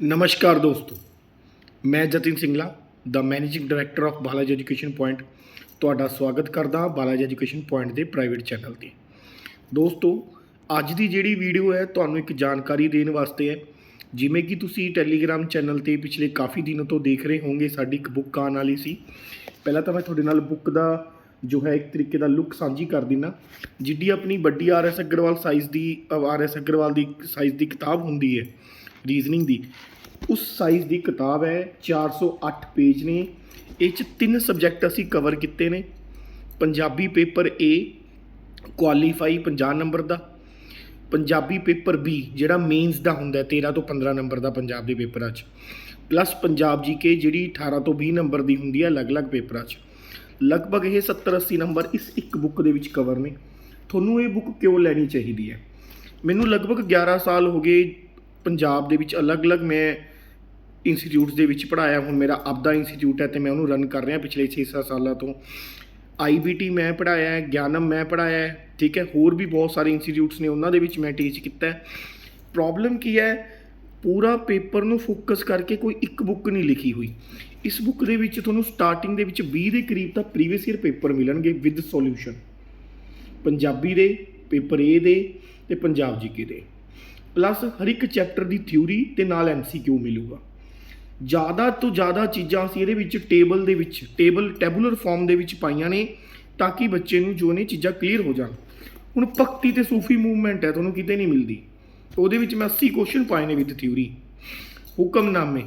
ਨਮਸਕਾਰ ਦੋਸਤੋ ਮੈਂ ਜਤਿਨ ਸਿੰਗਲਾ ਦਾ managing director of Balaji education point ਤੁਹਾਡਾ ਸਵਾਗਤ ਕਰਦਾ ਹਾਂ ਬਾਲਾਜੀ ਐਜੂਕੇਸ਼ਨ ਪੁਆਇੰਟ ਦੇ ਪ੍ਰਾਈਵੇਟ ਚੈਨਲ ਤੇ ਦੋਸਤੋ ਅੱਜ ਦੀ ਜਿਹੜੀ ਵੀਡੀਓ ਹੈ ਤੁਹਾਨੂੰ ਇੱਕ ਜਾਣਕਾਰੀ ਦੇਣ ਵਾਸਤੇ ਹੈ ਜਿਵੇਂ ਕਿ ਤੁਸੀਂ ਟੈਲੀਗ੍ਰਾਮ ਚੈਨਲ ਤੇ ਪਿਛਲੇ ਕਾਫੀ ਦਿਨਾਂ ਤੋਂ ਦੇਖ ਰਹੇ ਹੋਵੋਗੇ ਸਾਡੀ ਇੱਕ ਬੁੱਕ ਆਉਣ ਵਾਲੀ ਸੀ ਪਹਿਲਾਂ ਤਾਂ ਮੈਂ ਤੁਹਾਡੇ ਨਾਲ ਬੁੱਕ ਦਾ ਜੋ ਹੈ ਇੱਕ ਤਰੀਕੇ ਦਾ ਲੁੱਕ ਸਾਂਝੀ ਕਰ ਦਿੰਨਾ ਜਿੱਡੀ ਆਪਣੀ ਵੱਡੀ ਆਰ ਐਸ ਅਗਰਵਾਲ ਸਾਈਜ਼ ਦੀ ਆਰ ਐਸ ਅਗਰਵਾਲ ਦੀ ਸਾਈਜ਼ ਦੀ ਕਿਤਾਬ ਹੁੰਦੀ ਹੈ ਰੀਜ਼ਨਿੰਗ ਦੀ। ਉਸ ਸਾਈਜ਼ ਦੀ ਕਿਤਾਬ ਹੈ 408 ਪੇਜ ਨੇ। ਇਹ ਚ ਤਿੰਨ ਸਬਜੈਕਟ ਅਸੀਂ ਕਵਰ ਕੀਤੇ ਨੇ। Punjabi paper A qualify 50 number the. Punjabi paper B, ਜਿਹੜਾ ਮੇਨਸ ਦਾ ਹੁੰਦਾ ਹੈ 13 ਤੋਂ 15 ਨੰਬਰ ਦਾ ਪੰਜਾਬ ਦੇ ਪੇਪਰਾਂ 'ਚ। ਪਲੱਸ ਪੰਜਾਬ ਜੀਕੇ ਜਿਹੜੀ 18 ਤੋਂ 20 ਨੰਬਰ ਦੀ ਹੁੰਦੀ ਹੈ, ਅਲੱਗ-ਅਲੱਗ ਪੇਪਰਾਂ 'ਚ। ਲਗਭਗ ਇਹ 70 80 ਨੰਬਰ ਇਸ ਇੱਕ ਬੁੱਕ ਦੇ ਵਿੱਚ ਕਵਰ ਨੇ। ਤੁਹਾਨੂੰ ਇਹ ਬੁੱਕ ਕਿਉਂ ਲੈਣੀ ਚਾਹੀਦੀ ਹੈ? ਮੈਨੂੰ ਲਗਭਗ 11 ਸਾਲ ਹੋ ਗਏ ਪੰਜਾਬ ਦੇ ਵਿੱਚ ਅਲੱਗ-ਅਲੱਗ ਮੈਂ ਇੰਸਟੀਚਿਊਟਸ ਦੇ ਵਿੱਚ ਪੜਾਇਆ ਹੁਣ ਮੇਰਾ ਆਪਦਾ ਇੰਸਟੀਚਿਊਟ ਹੈ ਤੇ ਮੈਂ ਉਹਨੂੰ ਰਨ ਕਰ ਰਿਹਾ ਪਿਛਲੇ 6-7 ਸਾਲਾਂ ਤੋਂ। ਆਈਬੀਟੀ ਮੈਂ ਪੜਾਇਆ ਹੈ ਗਿਆਨਮ ਮੈਂ ਪੜਾਇਆ ਹੈ ਠੀਕ ਹੈ, ਹੋਰ ਵੀ ਬਹੁਤ ਸਾਰੇ ਇੰਸਟੀਚਿਊਟਸ ਨੇ, ਉਹਨਾਂ ਦੇ ਵਿੱਚ ਮੈਂ ਟੀਚ ਕੀਤਾ ਹੈ। ਪ੍ਰੋਬਲਮ ਕੀ ਹੈ, ਪੂਰਾ ਪੇਪਰ ਨੂੰ ਫੋਕਸ ਕਰਕੇ ਕੋਈ ਇੱਕ ਬੁੱਕ ਨਹੀਂ ਲਿਖੀ ਹੋਈ। ਇਸ ਬੁੱਕ ਦੇ ਵਿੱਚ ਤੁਹਾਨੂੰ ਸਟਾਰਟਿੰਗ ਦੇ ਵਿੱਚ 20 ਦੇ ਕਰੀਬ ਤਾਂ ਪ੍ਰੀਵੀਅਸ ਈਅਰ ਪੇਪਰ ਮਿਲਣਗੇ ਵਿਦ ਸੋਲੂਸ਼ਨ ਪੰਜਾਬੀ ਦੇ, ਪੇਪਰ A ਦੇ ਤੇ ਪੰਜਾਬ ਜੀਕੇ ਦੇ। ਪਲੱਸ ਹਰ ਇੱਕ ਚੈਪਟਰ ਦੀ ਥਿਊਰੀ ਤੇ ਨਾਲ ਐਮਸੀਕਿਊ ਮਿਲੂਗਾ। ਜ਼ਿਆਦਾ ਤੋਂ ਜ਼ਿਆਦਾ ਚੀਜ਼ਾਂ ਅਸੀਂ ਇਹਦੇ ਵਿੱਚ ਟੇਬਲ ਦੇ ਵਿੱਚ ਟੇਬਲ ਟੈਬੂਲਰ ਫਾਰਮ ਦੇ ਵਿੱਚ ਪਾਈਆਂ ਨੇ ਤਾਂ ਕਿ ਬੱਚੇ ਨੂੰ ਜੋ ਨੇ ਚੀਜ਼ਾਂ ਕਲੀਅਰ ਹੋ ਜਾਣ। ਹੁਣ ਭਗਤੀ ਤੇ ਸੂਫੀ ਮੂਵਮੈਂਟ ਹੈ, ਤੁਹਾਨੂੰ ਕਿਤੇ ਨਹੀਂ ਮਿਲਦੀ। ਉਹਦੇ ਵਿੱਚ ਮੈਂ 80 ਕੁਐਸਚਨ ਪਾਏ ਨੇ ਵਿਦ ਥਿਊਰੀ ਹੁਕਮਨਾਮੇ।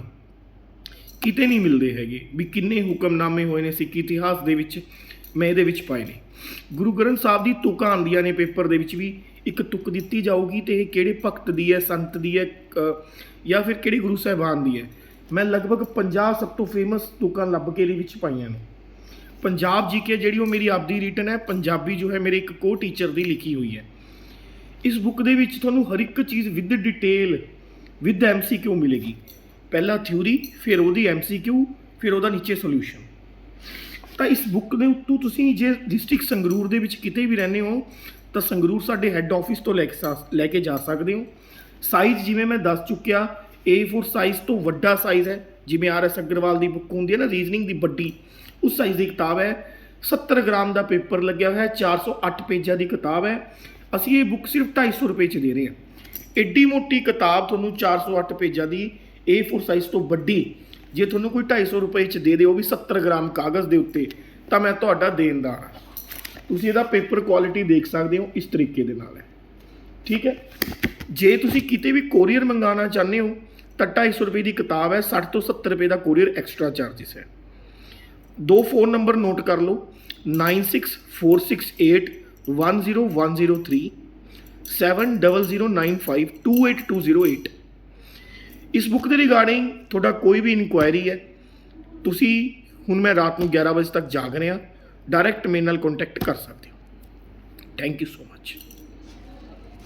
ਕਿਤੇ ਨਹੀਂ ਮਿਲਦੇ ਹੈਗੇ ਵੀ ਕਿੰਨੇ ਹੁਕਮਨਾਮੇ ਹੋਏ ਨੇ ਸਿੱਖ ਇਤਿਹਾਸ ਦੇ ਵਿੱਚ, ਮੈਂ ਇਹਦੇ ਵਿੱਚ ਪਾਏ ਨੇ। ਗੁਰੂ ਗ੍ਰੰਥ ਸਾਹਿਬ ਦੀ ਤੁਕਾਂ ਆਉਂਦੀਆਂ ਨੇ ਪੇਪਰ ਦੇ ਵਿੱਚ ਵੀ। ਇੱਕ ਤੁਕ ਦਿੱਤੀ ਜਾਊਗੀ ਤੇ ਇਹ ਕਿਹੜੇ ਭਗਤ ਦੀ ਹੈ, ਸੰਤ ਦੀ ਹੈ ਜਾਂ ਫਿਰ ਕਿਹੜੇ ਗੁਰੂ ਸਾਹਿਬਾਨ ਦੀ ਹੈ? ਮੈਂ ਲਗਭਗ 50 ਸਭ ਤੋਂ ਫੇਮਸ ਤੁਕਾਂ ਲੱਭ ਕੇ ਇਹਦੇ ਵਿੱਚ ਪਾਈਆਂ ਨੇ। ਪੰਜਾਬ ਜੀਕੇ ਜਿਹੜੀ ਉਹ ਮੇਰੀ ਆਪਦੀ ਰਿਟਨ ਹੈ, ਪੰਜਾਬੀ ਜੋ ਹੈ ਮੇਰੇ ਇੱਕ ਕੋ ਟੀਚਰ ਦੀ ਲਿਖੀ ਹੋਈ ਹੈ। ਇਸ ਬੁੱਕ ਦੇ ਵਿੱਚ ਤੁਹਾਨੂੰ ਹਰ ਇੱਕ ਚੀਜ਼ ਵਿਦ ਡਿਟੇਲ ਵਿਦ ਐਮਸੀਕਿਊ ਮਿਲੇਗੀ। ਪਹਿਲਾਂ ਥਿਊਰੀ ਫਿਰ ਉਹਦੀ ਐਮਸੀਕਿਊ ਫਿਰ ਉਹਦਾ ਨੀਚੇ ਸੋਲੂਸ਼ਨ ਤਾਂ ਇਸ ਬੁੱਕ ਦੇ ਉੱਤੋਂ ਤੁਸੀਂ ਜੇ ਡਿਸਟ੍ਰਿਕਟ ਸੰਗਰੂਰ ਦੇ ਵਿੱਚ ਕਿਤੇ ਵੀ ਰਹਿੰਦੇ ਹੋ ਤਾਂ ਸੰਗਰੂਰ ਸਾਡੇ ਹੈੱਡ ਆਫਿਸ ਤੋਂ ਲੈ ਕੇ ਲੈ ਕੇ ਜਾ ਸਕਦੇ ਹੋ। ਸਾਈਜ਼ ਜਿਵੇਂ ਮੈਂ ਦੱਸ ਚੁੱਕਿਆ A4 ਸਾਈਜ਼ ਤੋਂ ਵੱਡਾ ਸਾਈਜ਼ ਹੈ, ਜਿਵੇਂ ਆਰ ਐਸ ਅਗਰਵਾਲ ਦੀ ਬੁੱਕ ਹੁੰਦੀ ਹੈ ਨਾ ਰੀਜ਼ਨਿੰਗ ਦੀ ਵੱਡੀ, ਉਸ ਸਾਈਜ਼ ਦੀ ਕਿਤਾਬ ਹੈ। 70 ਗ੍ਰਾਮ ਦਾ ਪੇਪਰ ਲੱਗਿਆ ਹੋਇਆ ਹੈ 408 ਪੇਜਾਂ ਦੀ ਕਿਤਾਬ ਹੈ। ਅਸੀਂ ਇਹ ਬੁੱਕ ਸਿਰਫ 250 ਰੁਪਏ 'ਚ ਦੇ ਰਹੇ ਹਾਂ। ਐਡੀ ਮੋਟੀ ਕਿਤਾਬ ਤੁਹਾਨੂੰ 408 ਪੇਜਾਂ ਦੀ A4 ਸਾਈਜ਼ ਤੋਂ ਵੱਡੀ, ਜੇ ਤੁਹਾਨੂੰ ਕੋਈ 250 ਰੁਪਏ 'ਚ ਦੇ ਦੇ, ਉਹ ਵੀ 70 ਗ੍ਰਾਮ ਕਾਗਜ਼ ਦੇ ਉੱਤੇ, ਤਾਂ ਮੈਂ ਤੁਹਾਡਾ ਦੇਣਦਾਰ ਹਾਂ। ਤੁਸੀਂ ਇਹਦਾ ਪੇਪਰ ਕੁਆਲਿਟੀ ਦੇਖ ਸਕਦੇ ਹੋ, ਇਸ ਤਰੀਕੇ ਦੇ ਨਾਲ ਹੈ। ਠੀਕ ਹੈ? ਜੇ ਤੁਸੀਂ ਕਿਤੇ ਵੀ ਕੋਰੀਅਰ ਮੰਗਾਉਣਾ ਚਾਹੁੰਦੇ ਹੋ, ਤਾਂ 250 ਰੁਪਏ ਦੀ ਕਿਤਾਬ ਹੈ 60 ਤੋਂ 70 ਰੁਪਏ ਦਾ ਕੋਰੀਅਰ ਐਕਸਟਰਾ ਚਾਰजेस ਹੈ। ਦੋ ਫੋਨ ਨੰਬਰ ਨੋਟ ਕਰ ਲਓ 9646810103 7009528208 ਇਸ ਬੁੱਕ ਦੇ ਰਿਗਾਰਡਿੰਗ ਤੁਹਾਡਾ ਕੋਈ ਵੀ ਇਨਕੁਆਇਰੀ ਹੈ, ਤੁਸੀਂ ਹੁਣ ਮੈਂ ਰਾਤ ਨੂੰ 11 ਵਜੇ ਤੱਕ ਜਾਗ ਰਿਹਾ ਡਾਇਰੈਕਟ ਮੇਰੇ ਨਾਲ ਕੰਟੈਕਟ ਕਰ ਸਕਦੇ ਹੋ। Thank you so much